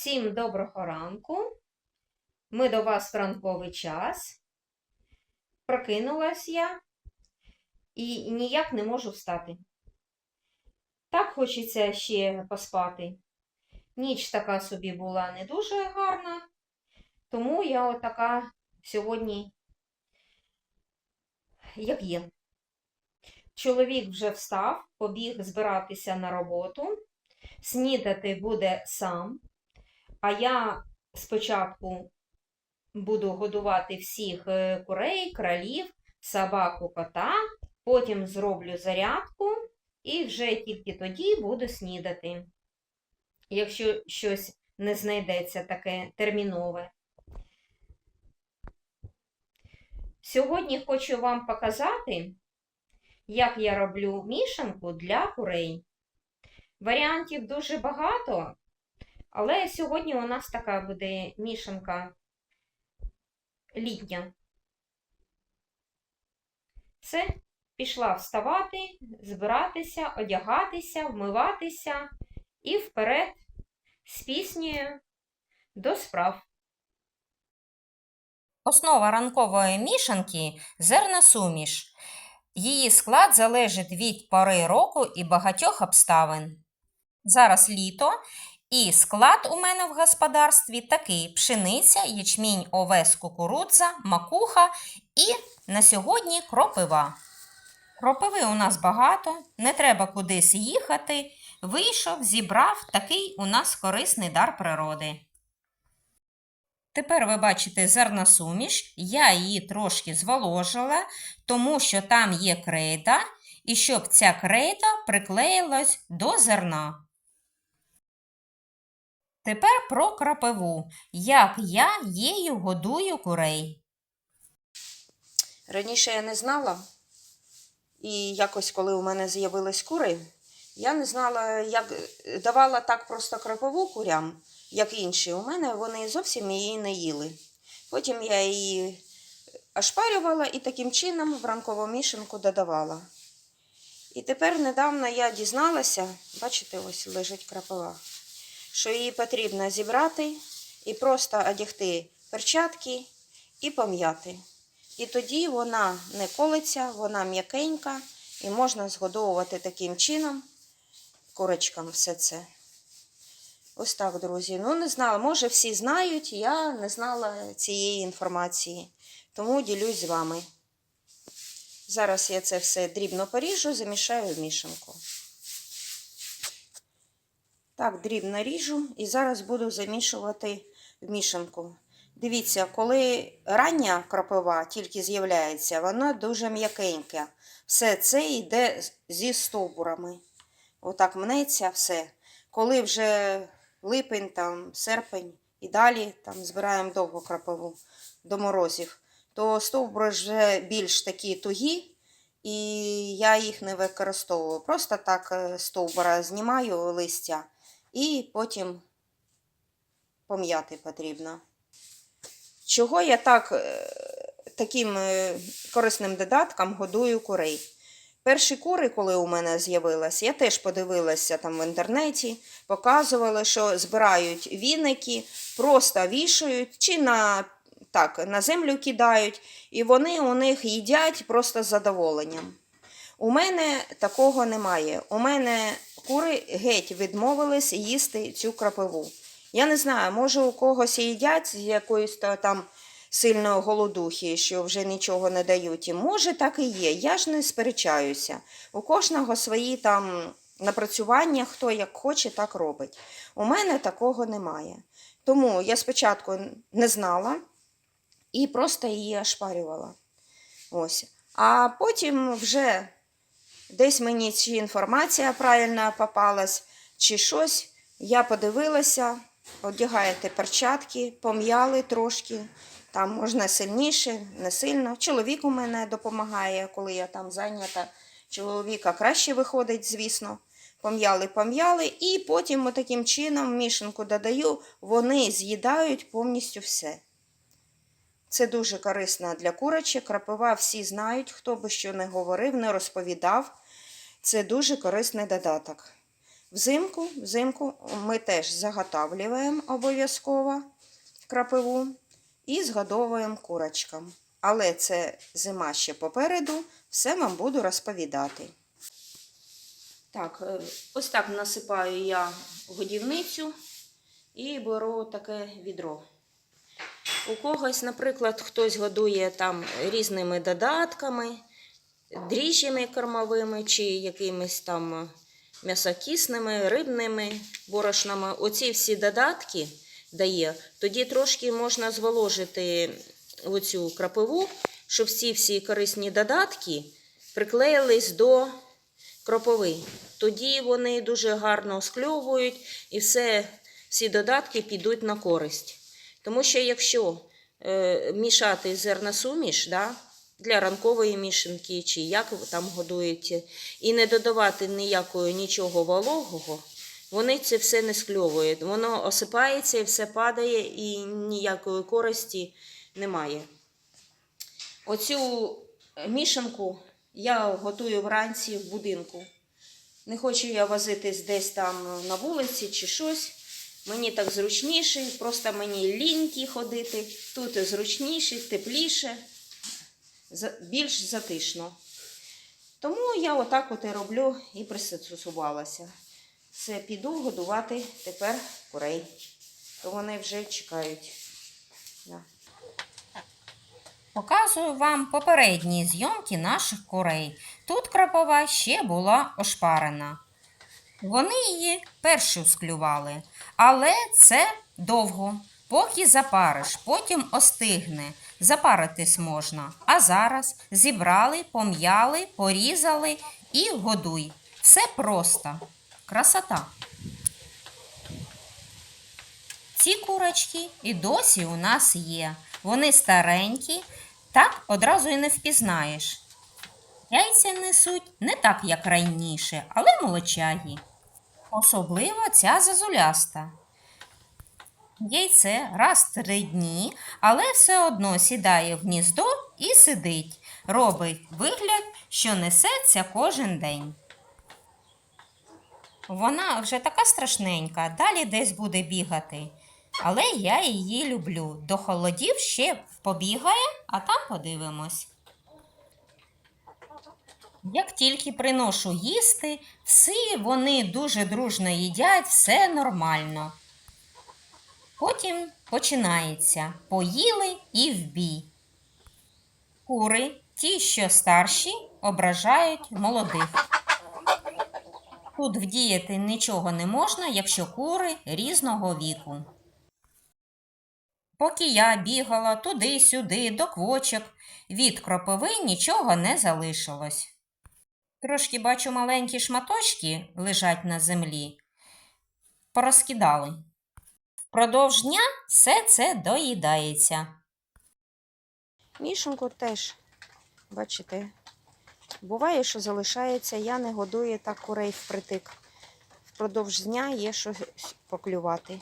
Всім доброго ранку. Ми до вас в ранковий час. Прокинулась я і ніяк не можу встати. Так хочеться ще поспати. Ніч така собі була не дуже гарна, тому я отака сьогодні, як є. Чоловік вже встав, побіг збиратися на роботу. Снідати буде сам. А я спочатку буду годувати всіх е, курей, кролів, собаку, кота, потім зроблю зарядку і вже тільки тоді буду снідати. Якщо щось не знайдеться таке термінове. Сьогодні хочу вам показати, як я роблю мішанку для курей. Варіантів дуже багато, але сьогодні у нас така буде мішанка літня. Все, пішла вставати, збиратися, одягатися, вмиватися і вперед з піснею до справ. Основа ранкової мішанки зерна суміш. Її склад залежить від пори року і багатьох обставин. Зараз літо, і склад у мене в господарстві такий: пшениця, ячмінь, овес, кукурудза, макуха і на сьогодні кропива. Кропиви у нас багато, не треба кудись їхати. Вийшов, зібрав такий у нас корисний дар природи. Тепер ви бачите зерносуміш, я її трошки зволожила, тому що там є крейда, і щоб ця крейда приклеїлась до зерна. Тепер про крапиву. Як я її годую курей. Раніше я не знала, і якось, коли у мене з'явились кури, я не знала, як давала так просто крапову курям, як інші. У мене вони зовсім її не їли. Потім я її ошпарювала і таким чином в ранкову мішанку додавала. І тепер недавно я дізналася, бачите, ось лежить крапива, що її потрібно зібрати і просто одягти перчатки і пом'яти. І тоді вона не колиться, вона м'якенька і можна згодовувати таким чином курочкам все це. Ось так, друзі. Ну, не знала, може, всі знають, я не знала цієї інформації, тому ділюсь з вами. Зараз я це все дрібно поріжу, замішаю в мішанку. Так, дрібно ріжу і зараз буду замішувати в мішанку. Дивіться, коли рання кропива тільки з'являється, вона дуже м'якенька. Все це йде зі стовбурами. Отак мнеться все. Коли вже липень, там, серпень і далі там збираємо довго кропиву до морозів, то стовбури вже більш такі тугі, і я їх не використовую. Просто так е, стовбура знімаю листя і потім пом'яти потрібно. Чого я так е, таким е, корисним додатком годую курей? Перші кури, коли у мене з'явилися, я теж подивилася там в інтернеті, показували, що збирають віники, просто вішають чи на, так, на землю кидають, і вони у них їдять просто з задоволенням. У мене такого немає. У мене кури геть відмовились їсти цю крапиву. Я не знаю, може у когось і їдять з якоїсь там сильної голодухи, що вже нічого не дають. І може так і є. Я ж не сперечаюся. У кожного свої там напрацювання, хто як хоче, так робить. У мене такого немає. Тому я спочатку не знала і просто її ошпарювала. Ось. А потім вже десь мені чи інформація правильна попалась, чи щось. Я подивилася, одягаєте перчатки, пом'яли трошки. Там можна сильніше, не сильно. Чоловік у мене допомагає, коли я там зайнята. Чоловіка краще виходить, звісно. Пом'яли, пом'яли, і потім таким чином мішанку додаю, вони з'їдають повністю все. Це дуже корисно для курочок. Крапива всі знають, хто би що не говорив, не розповідав. Це дуже корисний додаток. Взимку, взимку ми теж заготавлюємо обов'язково крапиву і згодовуємо курочкам. Але це зима ще попереду, все вам буду розповідати. Так, е, ось так насипаю я годівницю і беру таке відро. У когось, наприклад, хтось годує там різними додатками, дріжджами кормовими чи якимись там м'ясокісними, рибними борошнами. Оці всі додатки дає, тоді трошки можна зволожити оцю крапиву, щоб всі всі корисні додатки приклеїлись до кропови. Тоді вони дуже гарно скльовують і все, всі додатки підуть на користь. Тому що якщо е, мішати зерносуміш да, для ранкової мішанки, чи як там годуєте, і не додавати ніякого нічого вологого, вони це все не скльовують. Воно осипається і все падає, і ніякої користі немає. Оцю мішанку я готую вранці в будинку. Не хочу я возитись десь там на вулиці чи щось. Мені так зручніше, просто мені ліньки ходити. Тут зручніше, тепліше, більш затишно. Тому я отак от і роблю і пристосувалася. Це піду годувати тепер курей. То вони вже чекають. Показую вам попередні зйомки наших курей. Тут крапова ще була ошпарена. Вони її першу склювали, але це довго. Поки запариш, потім остигне. Запаритись можна. А зараз зібрали, пом'яли, порізали і годуй. Все просто. Красота. Ці курочки і досі у нас є. Вони старенькі, так одразу і не впізнаєш. Яйця несуть не так, як раніше, але молочагі. Особливо ця зазуляста. Яйце раз три дні, але все одно сідає в гніздо і сидить. Робить вигляд, що несеться кожен день. Вона вже така страшненька, далі десь буде бігати. Але я її люблю. До холодів ще побігає, а там подивимось. Як тільки приношу їсти, всі вони дуже дружно їдять, все нормально. Потім починається поїли і в. Кури, ті, що старші, ображають молодих. Тут вдіяти нічого не можна, якщо кури різного віку. Поки я бігала туди-сюди, до квочок, від кропиви нічого не залишилось. Трошки бачу маленькі шматочки лежать на землі. Порозкидали. Впродовж дня все це доїдається. Мішанку теж, бачите, буває, що залишається, я не годую так курей впритик. Впродовж дня є що поклювати.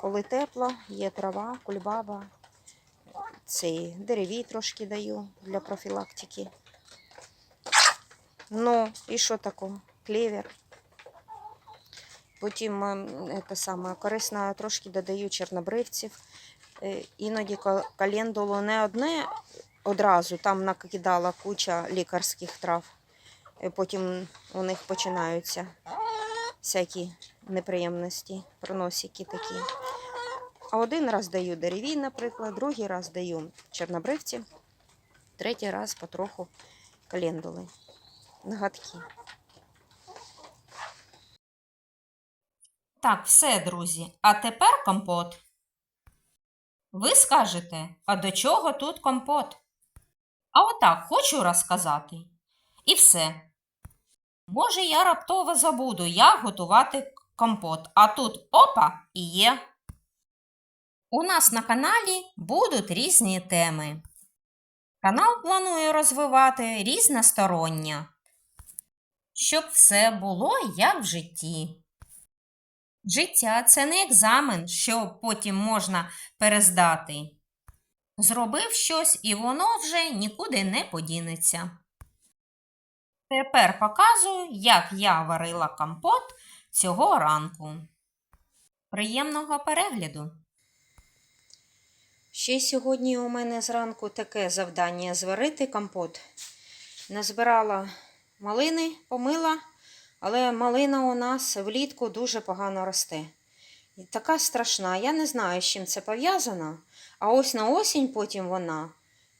Коли тепло, є трава, кульбаба, ці дереві трошки даю для профілактики. Ну, і що такого? Клевер. Потім ем, це саме, корисно трошки додаю чорнобривців. Е, Іноді ка- календулу не одне одразу, там накидала куча лікарських трав. Е, Потім у них починаються всякі неприємності, проносики такі. А один раз даю дереві, наприклад, другий раз даю чорнобривці, третій раз потроху календули. Нагадки. Так, все, друзі. А тепер компот. Ви скажете, а до чого тут компот? А отак хочу розказати. І все. Може, я раптово забуду, як готувати компот. А тут опа і є. У нас на каналі будуть різні теми. Канал планую розвивати різносторонньо, щоб все було як в житті. Життя це не екзамен, що потім можна перездати. Зробив щось, і воно вже нікуди не подінеться. Тепер показую, як я варила компот цього ранку. Приємного перегляду! Ще сьогодні у мене зранку таке завдання зварити компот. Назбирала малини, помила, але малина у нас влітку дуже погано росте. І така страшна. Я не знаю, з чим це пов'язано. А ось на осінь потім вона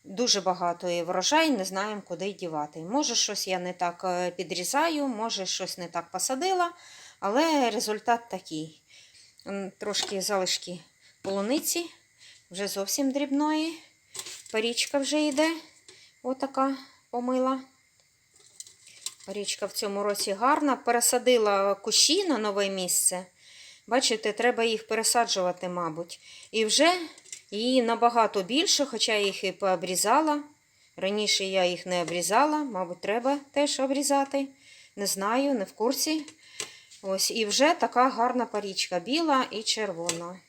дуже багато і врожай, не знаємо, куди дівати. Може, щось я не так е, підрізаю, може, щось не так посадила, але результат такий. Трошки залишки полуниці, вже зовсім дрібної. Парічка вже йде. Отака помила. Парічка в цьому році гарна. Пересадила кущі на нове місце. Бачите, треба їх пересаджувати, мабуть. І вже її набагато більше, хоча я їх і пообрізала. Раніше я їх не обрізала, мабуть, треба теж обрізати. Не знаю, не в курсі. Ось, і вже така гарна парічка, біла і червона.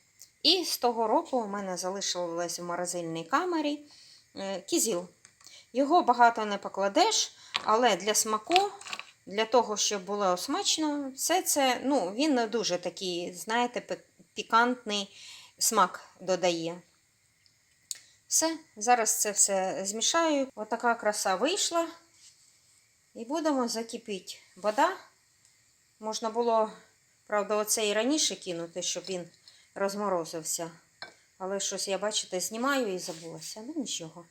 І з того року у мене залишилось в морозильній камері е, кізіл. Його багато не покладеш, але для смаку, для того, щоб було смачно, все це, ну, він не дуже такий, знаєте, пікантний смак додає. Все, зараз це все змішаю. Отака краса вийшла. І будемо закипіти. Вода. Можна було, правда, оце і раніше кинути, щоб він розморозився. Але щось я, бачите, знімаю і забулася. Ну нічого.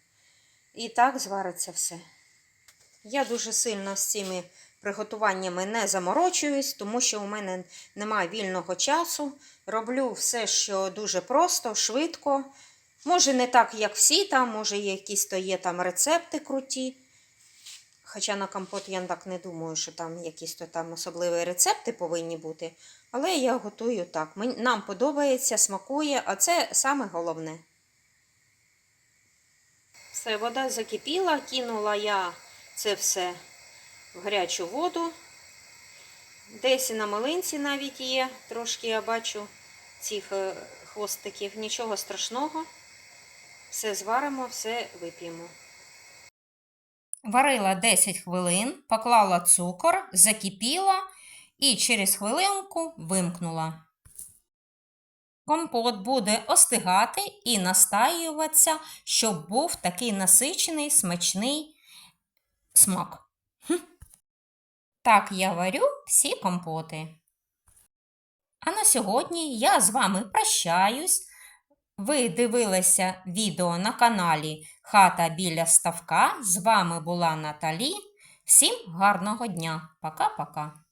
І так звариться все. Я дуже сильно з цими приготуваннями не заморочуюсь, тому що у мене немає вільного часу. Роблю все, що дуже просто, швидко. Може, не так, як всі там, може, якісь то є там рецепти круті. Хоча на компот я так не думаю, що там якісь то там особливі рецепти повинні бути. Але я готую так. Нам подобається, смакує, а це саме головне. Все, вода закипіла, кинула я це все в гарячу воду. Десь на малинці навіть є, трошки я бачу цих е, хвостиків. Нічого страшного. Все зваримо, все вип'ємо. Варила 10 хвилин, поклала цукор, закипіла і через хвилинку вимкнула. Компот буде остигати і настаюватися, щоб був такий насичений, смачний смак. Хм. Так я варю всі компоти. А на сьогодні я з вами прощаюсь. Ви дивилися відео на каналі Хата біля ставка. З вами була Наталі. Всім гарного дня. Пока-пока.